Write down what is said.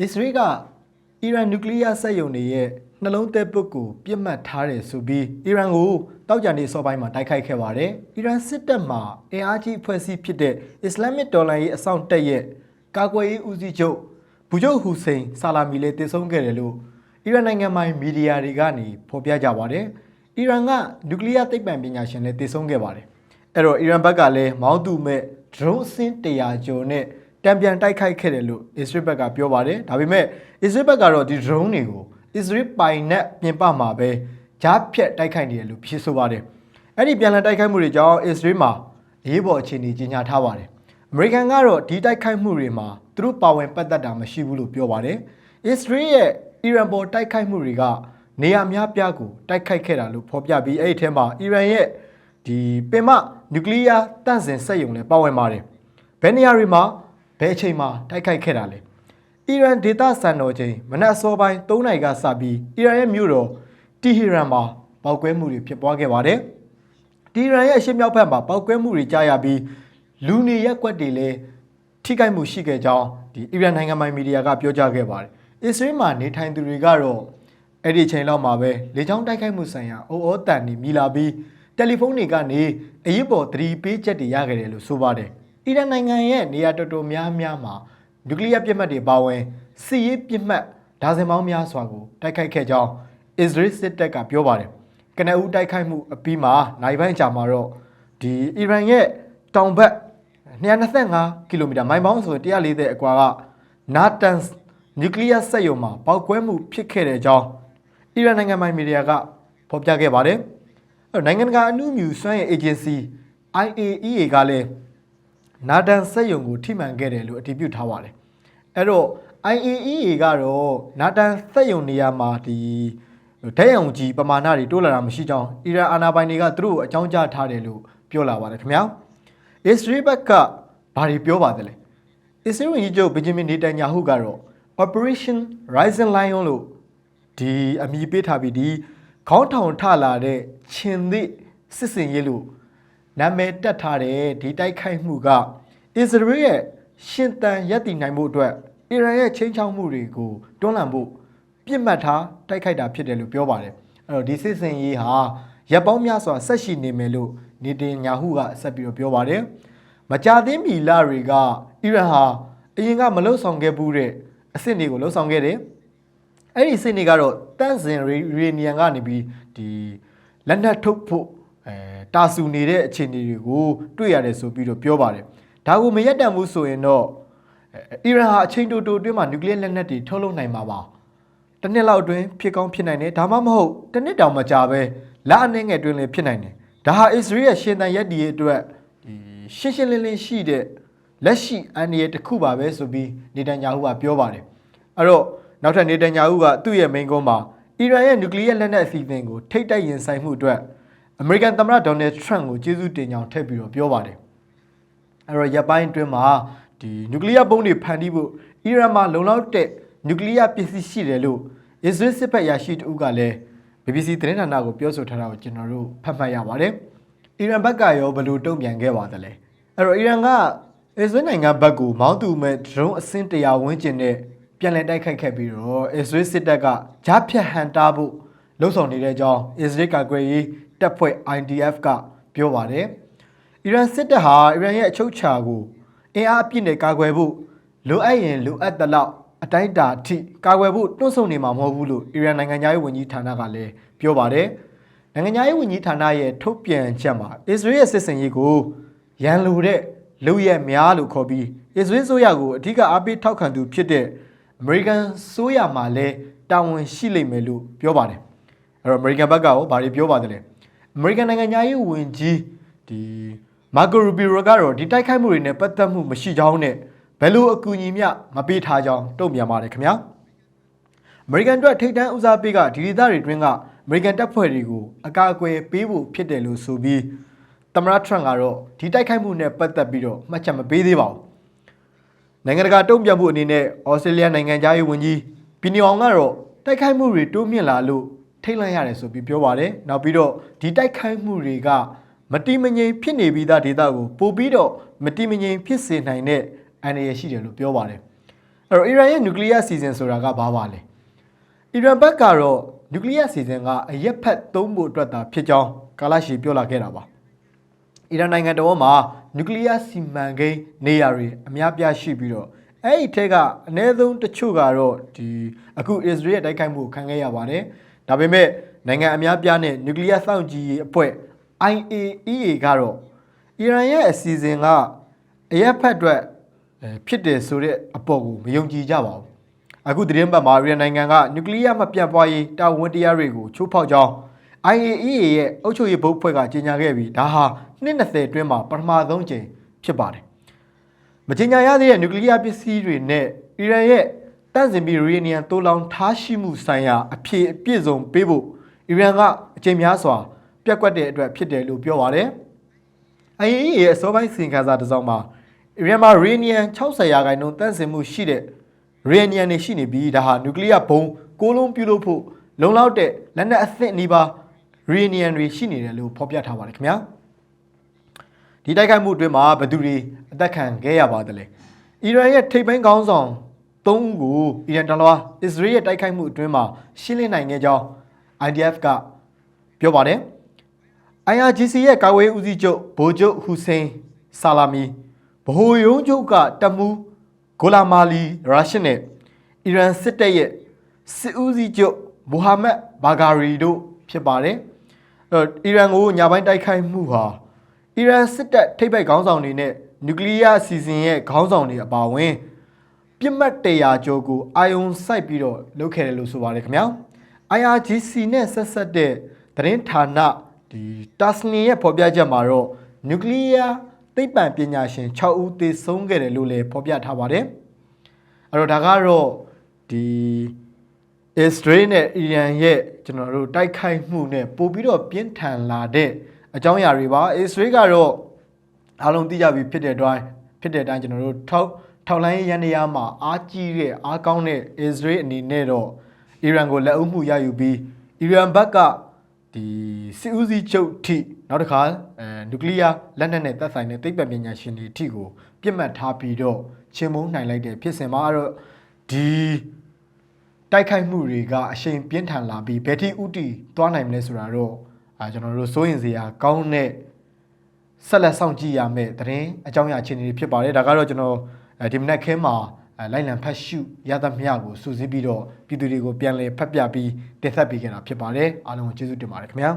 အစ္စရေးကအီရန်နျူကလ িয়ার စက်ရုံတွေရဲ့နှလုံးသဲပုတ်ကိုပြစ်မှတ်ထားတယ်ဆိုပြီးအီရန်ကိုတောက်ကြံနေစောပိုင်းမှာတိုက်ခိုက်ခဲ့ပါတယ်။အီရန်စစ်တပ်မှာအင်အားကြီးအဖွဲ့အစည်းဖြစ်တဲ့ Islamic တော်လှန်ရေးအစောင့်တပ်ရဲ့ကာကွယ်ရေးဦးစီးချုပ်ဘူဂျုတ်ဟူစိန်ဆာလာမီလည်းတည်ဆုံခဲ့တယ်လို့အီရန်နိုင်ငံပိုင်မီဒီယာတွေကနေဖော်ပြကြပါတယ်။အီရန်ကနျူကလ িয়ার သိပ္ပံပညာရှင်လည်းတည်ဆုံခဲ့ပါတယ်။အဲ့တော့အီရန်ဘက်ကလည်းမောင်းသူမဲ့ drone အစင်း100ကျော်နဲ့ တံပြန်တိုက်ခိုက်ခဲ့တယ်လို့အစ္စရေးဘက်ကပြောပါတယ်ဒါပေမဲ့အစ္စရေးဘက်ကတော့ဒီ drone တွေကိုအစ္စရေးပိုင်နဲ့ပြင်ပမှာပဲဂျားဖြတ်တိုက်ခိုက်နေတယ်လို့ဖြေဆိုပါတယ်အဲ့ဒီပြန်လည်တိုက်ခိုက်မှုတွေကြောင့်အစ္စရေးမှာအရေးပေါ်အခြေအနေကြီးညာထားပါတယ်အမေရိကန်ကတော့ဒီတိုက်ခိုက်မှုတွေမှာသူတို့ပါဝင်ပတ်သက်တာမရှိဘူးလို့ပြောပါတယ်အစ္စရေးရဲ့အီရန်ပေါ်တိုက်ခိုက်မှုတွေကနေရာများပြားကိုတိုက်ခိုက်ခဲ့တာလို့ဖော်ပြပြီးအဲ့ဒီထဲမှာအီရန်ရဲ့ဒီပင်မနျူကလ িয়ার တန့်စင်စက်ရုံလည်းပါဝင်ပါတယ်ဘယ်နေရာတွေမှာ ဘယ်အချိန်မှာတိုက်ခိုက်ခဲ့တာလဲအီရန်ဒေသစံတော်ချိန်မနက်အစောပိုင်း3နာရီကစပြီးအီရန်ရဲ့မြို့တော်တီဟီရန်မှာပောက်ကွဲမှုတွေဖြစ်ပွားခဲ့ပါတယ်တီဟီရန်ရဲ့အရှေ့မြောက်ဘက်မှာပောက်ကွဲမှုတွေကြားရပြီးလူနေရက်ကွက်တွေလည်းထိခိုက်မှုရှိခဲ့ကြောင်းဒီအီရန်နိုင်ငံပိုင်မီဒီယာကပြောကြားခဲ့ပါတယ်အစ္စရေးမှာနေထိုင်သူတွေကတော့အဲ့ဒီအချိန်လောက်မှာပဲလေကြောင်းတိုက်ခိုက်မှုဆိုင်ရာအိုအိုတန်နေမိလာပြီးတယ်လီဖုန်းတွေကနေအရေးပေါ်သတိပေးချက်တွေရခဲ့တယ်လို့ဆိုပါတယ် အီရန်နိုင်ငံရဲ့နေရာတော်တော်များများမှာနျူကလ িয়ার ပြစ်မှတ်တွေပါဝင်စစ်ရေးပြစ်မှတ်ဒါဇင်ပေါင်းများစွာကိုတိုက်ခိုက်ခဲ့ကြောင်းအစ္စရေးစစ်တပ်ကပြောပါတယ်ကနအူးတိုက်ခိုက်မှုအပြီးမှာနိုင်ပိုင်းကြာမှာတော့ဒီအီရန်ရဲ့တောင်ဘက်225ကီလိုမီတာမိုင်ပေါင်းဆို140အကွာကနာတန်နျူကလ িয়ার စက်ရုံမှာပောက်ကွဲမှုဖြစ်ခဲ့တဲ့အကြောင်းအီရန်နိုင်ငံပိုင်မီဒီယာကဖော်ပြခဲ့ပါတယ်အဲ့တော့နိုင်ငံတကာအမှုမြူစွမ်းရဲ့ agency IAEA ကလည်း နာတန်စက်ရုံကိုထိမှန်ခဲ့တယ်လို့အတည်ပြုထားပါတယ်အဲ့တော့ IAEA ကတော့နာတန်စက်ရုံနေရာမှာဒီဓာတ်ရောင်ကြီးပမာဏတွေတိုးလာတာမရှိကြောင်းအီရန်အာဏာပိုင်တွေကသူတို့ကိုအကြောင်းကြားထားတယ်လို့ပြောလာပါတယ်ခင်ဗျာအစ္စရေးဘက်ကဘာတွေပြောပါသလဲအစ္စရေးဝန်ကြီးချုပ်ဘင်ဂျမင်နေတန်ညာဟုကတော့ Operation Rising Lion လို့ဒီအမည်ပေးထားပြီးဒီခေါင်းထောင်ထလာတဲ့ချင်းသည့်စစ်စင်ရေးလို့ နာမည်တက်ထားတဲ့ဒီတိုက်ခိုက်မှုကအစ္စရေးရဲ့ရှင်တန်ရပ်တည်နိုင်မှုအတွက်အီရန်ရဲ့ချင်းချောက်မှုတွေကိုတွန်းလှန်ဖို့ပြစ်မှတ်ထားတိုက်ခိုက်တာဖြစ်တယ်လို့ပြောပါတယ်အဲ့တော့ဒီစစ်စင်ရေးဟာရပ်ပေါင်းများစွာဆက်ရှိနေမယ်လို့နေတင်ညာဟုကဆက်ပြီးတော့ပြောပါတယ်မကြသေးမီလတွေကအီရန်ဟာအရင်ကမလုံဆောင်ခဲ့ဘူးတဲ့အဆင့်တွေကိုလုံဆောင်ခဲ့တယ်အဲ့ဒီအဆင့်တွေကတော့တန့်စင်ရီနီယံကနေပြီးဒီလက်နက်ထုတ်ဖို့အဲ တာဆူနေတဲ့အခြေအနေတွေကိုတွေ့ရတယ်ဆိုပြီးတော့ပြောပါတယ်ဒါကိုမရက်တန်ဘူးဆိုရင်တော့အီရန်ဟာအချိန်တိုတိုအတွင်းမှာနျူကလ িয়ার လက်နက်တွေထုတ်လုပ်နိုင်မှာပါတစ်နှစ်လောက်အတွင်းဖြစ်ကောင်းဖြစ်နိုင်တယ်ဒါမှမဟုတ်တစ်နှစ်တောင်မကြာပဲလအနည်းငယ်အတွင်းလည်းဖြစ်နိုင်တယ်ဒါဟာအစ္စရေးရဲ့ရှင်တန်ရက်ဒီရဲ့အတွက်ဒီရှင်းရှင်းလင်းလင်းရှိတဲ့လက်ရှိအန်ဒီရဲ့တစ်ခုပါပဲဆိုပြီးနေတန်ညာဟုကပြောပါတယ်အဲ့တော့နောက်ထပ်နေတန်ညာဟုကသူ့ရဲ့မိန့်ခွန်းမှာအီရန်ရဲ့နျူကလ িয়ার လက်နက်အစီအစဉ်ကိုထိတ်တိုက်ရင်ဆိုင်မှုအတွက် အမေရိကန်သမ္မတဒေါ်နယ်ထရန့်ကိုကျေးဇူးတင်ကြောင်းထည့်ပြီးတော့ပြောပါတယ်အဲ့တော့ရပ်ပိုင်းအတွင်းမှာဒီနျူကလ িয়ার ပုံးတွေဖန်တီးဖို့အီရန်မှာလုံလောက်တဲ့နျူကလ িয়ার ပစ္စည်းရှိတယ်လို့အစ္စရေးစစ်ဘက်ရရှိတဦးကလည်း BBC သတင်းဌာနကိုပြောဆိုထားတာကိုကျွန်တော်တို့ဖတ်မှတ်ရပါတယ်။အီရန်ဘက်ကရောဘယ်လိုတုံ့ပြန်ခဲ့ပါသလဲ။အဲ့တော့အီရန်ကအစ္စရေးနိုင်ငံဘက်ကိုမောင်းသူမဲ့ drone အစင်းတရာဝန်းကျင်နဲ့ပြန်လည်တိုက်ခိုက်ခဲ့ပြီးတော့အစ္စရေးစစ်တပ်ကကြားဖြတ်ဟန်တားဖို့လှုံ့ဆော်နေတဲ့အကြောင်းအစ္စရေးကာကွယ်ရေး တပ်ဖွဲ့ IDF ကပြောပါတယ်။အီရန်စစ်တပ်ဟာအီရန်ရဲ့အချုပ်အခြာကိုအင်အားအပြည့်နဲ့ကာကွယ်ဖို့လိုအပ်ရင်လိုအပ်သလောက်အတိုင်းအတာအထိကာကွယ်ဖို့တွန့်ဆုတ်နေမှာမဟုတ်ဘူးလို့အီရန်နိုင်ငံသားရေးဝန်ကြီးဌာနကလည်းပြောပါတယ်။နိုင်ငံသားရေးဝန်ကြီးဌာနရဲ့ထုတ်ပြန်ချက်မှာအစ္စရေးရဲ့စစ်စင်ရေးကိုရန်လိုတဲ့လူရဲများလို့ခေါ်ပြီးအစ္စရေးဆိုရကိုအဓိကအားပေးထောက်ခံသူဖြစ်တဲ့အမေရိကန်ဆိုရမှာလည်းတာဝန်ရှိလိမ့်မယ်လို့ပြောပါတယ်။အဲ့တော့အမေရိကန်ဘက်ကရောဘာတွေပြောပါသလဲ။ အမေရိကန်နိုင်ငံသားရေးဝန်ကြီးဒီမာကိုရူဘီရိုကတော့ဒီတိုက်ခိုက်မှုတွေနဲ့ပတ်သက်မှုမရှိကြောင်းနဲ့ဘယ်လိုအကူအညီမျှမပေးထားကြောင်းတုံ့ပြန်ပါတယ်ခင်ဗျာအမေရိကန်အတွက်ထိတ်တန်းဦးစားပေးကဒီဒေသတွေတွင်းကအမေရိကန်တပ်ဖွဲ့တွေကိုအကာအကွယ်ပေးဖို့ဖြစ်တယ်လို့ဆိုပြီးသမ္မတထရန့်ကတော့ဒီတိုက်ခိုက်မှုနဲ့ပတ်သက်ပြီးတော့မှတ်ချက်မပေးသေးပါဘူးနိုင်ငံတကာတုံ့ပြန်မှုအနေနဲ့ဩစတြေးလျနိုင်ငံသားရေးဝန်ကြီးပီနီအောင်ကတော့တိုက်ခိုက်မှုတွေတိုးမြင့်လာလို့ ထိတ်လန့်ရတယ်ဆိုပြီးပြောပါတယ်နောက်ပြီးတော့ဒီတိုက်ခိုက်မှုတွေကမတိမငြိမ်ဖြစ်နေပြီးသားဒေသကိုပို့ပြီးတော့မတိမငြိမ်ဖြစ်စေနိုင်တဲ့အန္တရာယ်ရှိတယ်လို့ပြောပါတယ် အဲ့တော့အီရန်ရဲ့နျူကလ িয়ার စီစဉ်ဆိုတာကဘာပါလဲအီရန်ဘက်ကတော့နျူကလ িয়ার စီစဉ်ကအရက်ဖက်သုံးဖို့အတွက်သာဖြစ်ကြောင်းကာလာရှီပြောလာခဲ့တာပါအီရန်နိုင်ငံတော်မှာနျူကလ িয়ার စီမံကိန်းနေရာတွေအများပြားရှိပြီးတော့အဲ့ဒီထက်ကအနည်းဆုံးတချို့ကတော့ဒီအခုအစ္စရေးရဲ့တိုက်ခိုက်မှုကိုခံခဲ့ရပါတယ် ဒါပေမဲ့နိုင်ငံအများပြားနဲ့နျူကလ িয়ার စောင့်ကြည့်ရေးအဖွဲ့ IAEA ကတော့အီရန်ရဲ့အစီအစဉ်ကအရက်ဖက်အတွက်အဲဖြစ်တယ်ဆိုတဲ့အပေါ်ကိုမယုံကြည်ကြပါဘူးအခုသတင်းပတ်မှာအီရန်နိုင်ငံကနျူကလ িয়ার မပြန့်ပွားရေးတာဝန်တရားတွေကိုချိုးဖောက်ကြောင်း IAEA ရဲ့အုပ်ချုပ်ရေးဘုတ်ဖွဲ့ကကြေညာခဲ့ပြီးဒါဟာနှစ်20အတွင်းမှာပထမဆုံးကြိမ်ဖြစ်ပါတယ်မကြေညာရသေးတဲ့နျူကလ িয়ার ပစ္စည်းတွေနဲ့အီရန်ရဲ့ တန့်စင်ပြီးယူရေနီယံတိုးလောင်ထားရှိမှုဆိုင်ရာအဖြစ်အပြည့်စုံပေးဖို့အီရန်ကအကြိမ်များစွာပြက်ကွက်တဲ့အတွက်ဖြစ်တယ်လို့ပြောပါတယ် IAEA ရဲ့အစောပိုင်းစီရင်ခံစာတစ်စောင်မှာအီရန်မှာရေနီယံ60ရာခိုင်နှုန်းတန့်စင်မှုရှိတဲ့ရေနီယံတွေရှိနေပြီးဒါဟာနျူကလ িয়ার ဘုံကိုလုံးပြုလုပ်ဖို့လုံလောက်တဲ့လက်နက်အသင့်အနီးပါရေနီယံတွေရှိနေတယ်လို့ဖော်ပြထားပါတယ်ခင်ဗျာဒီတိုက်ခိုက်မှုအတွင်းမှာဘယ်သူတွေအသက်ခံခဲ့ရပါသလဲအီရန်ရဲ့ထိပ်ပိုင်းခေါင်းဆောင် ၃ဦးကိုအီရန်တလွားအစ္စရေးရဲ့တိုက်ခိုက်မှုအတွင်းမှာရှင်းလင်းနိုင်ခဲ့ကြောင်း IDF ကပြောပါတယ် IRGC ရဲ့ကာဝေးဦးစီးချုပ်ဗိုလ်ချုပ်ဟူစိန်ဆာလာမီဗဟိုရုံးချုပ်ကတမူဂိုလာမာလီရာရှစ်နဲ့အီရန်စစ်တပ်ရဲ့စစ်ဦးစီးချုပ်မိုဟာမက်ဘာဂါရီတို့ဖြစ်ပါတယ်။အဲ့တော့အီရန်ကိုညာပိုင်းတိုက်ခိုက်မှုဟာအီရန်စစ်တပ်ထိပ်ပိုက်ခေါင်းဆောင်တွေနဲ့နျူကလ িয়ার အစီအစဉ်ရဲ့ခေါင်းဆောင်တွေအပါအဝင် ပြစ်မှတ်တရာကျော်ကိုအာယုံစိုက်ပြီးတော့လုပ်ခဲ့တယ်လို့ဆိုပါတယ်ခင်ဗျာ IRGC နဲ့ဆက်ဆက်တဲ့သတင်းဌာနဒီတာစနီရဲ့ဖော်ပြချက်မှာတော့နျူကလ িয়ার သိပ္ပံပညာရှင်6ဦးသေဆုံးခဲ့တယ်လို့လည်းဖော်ပြထားပါတယ်အဲ့တော့ဒါကတော့ဒီအစ္စရေးနဲ့အီရန်ရဲ့ကျွန်တော်တို့တိုက်ခိုက်မှုနဲ့ပို့ပြီးတော့ပြင်းထန်လာတဲ့အကြောင်းအရာတွေပါအစ္စရေးကတော့အားလုံးသိကြပြီဖြစ်တဲ့အတိုင်းဖြစ်တဲ့အတိုင်းကျွန်တော်တို့ထောက် ထောက်လိုင်းရေးရန်တရားမှာအားကြီးတဲ့အားကောင်းတဲ့အစ္စရေးအနေနဲ့တော့အီရန်ကိုလက်ဦးမှုရယူပြီးအီရန်ဘက်ကဒီစစ်ဦးစီးချုပ်ထိနောက်တစ်ခါအဲနျူကလ িয়ার လက်နက်နဲ့သက်ဆိုင်တဲ့သိပ္ပံပညာရှင်တွေထိကိုပြစ်မှတ်ထားပြီးတော့ချင်းမုန်းနိုင်လိုက်တဲ့ဖြစ်စဉ်မှာတော့ဒီတိုက်ခိုက်မှုတွေကအရှိန်ပြင်းထန်လာပြီးဘယ်ထိဥတီသွားနိုင်မလဲဆိုတာတော့အာကျွန်တော်တို့စိုးရင်စရာကောင်းတဲ့ဆက်လက်ဆောင်ကြည့်ရမယ့်သတင်းအကြောင်းအရာအခြေအနေတွေဖြစ်ပါတယ်ဒါကတော့ကျွန်တော်အဲ ဒီမနက်ခင်းမှာအဲလိုက်လံဖတ်ရှုရသမျှကိုစူးစီးပြီးတော့ပြည်သူတွေကိုပြန်လည်ဖတ်ပြပြီးတင်ဆက်ပေးခဲ့တာဖြစ်ပါတယ်အားလုံးကိုကျေးဇူးတင်ပါတယ်ခင်ဗျာ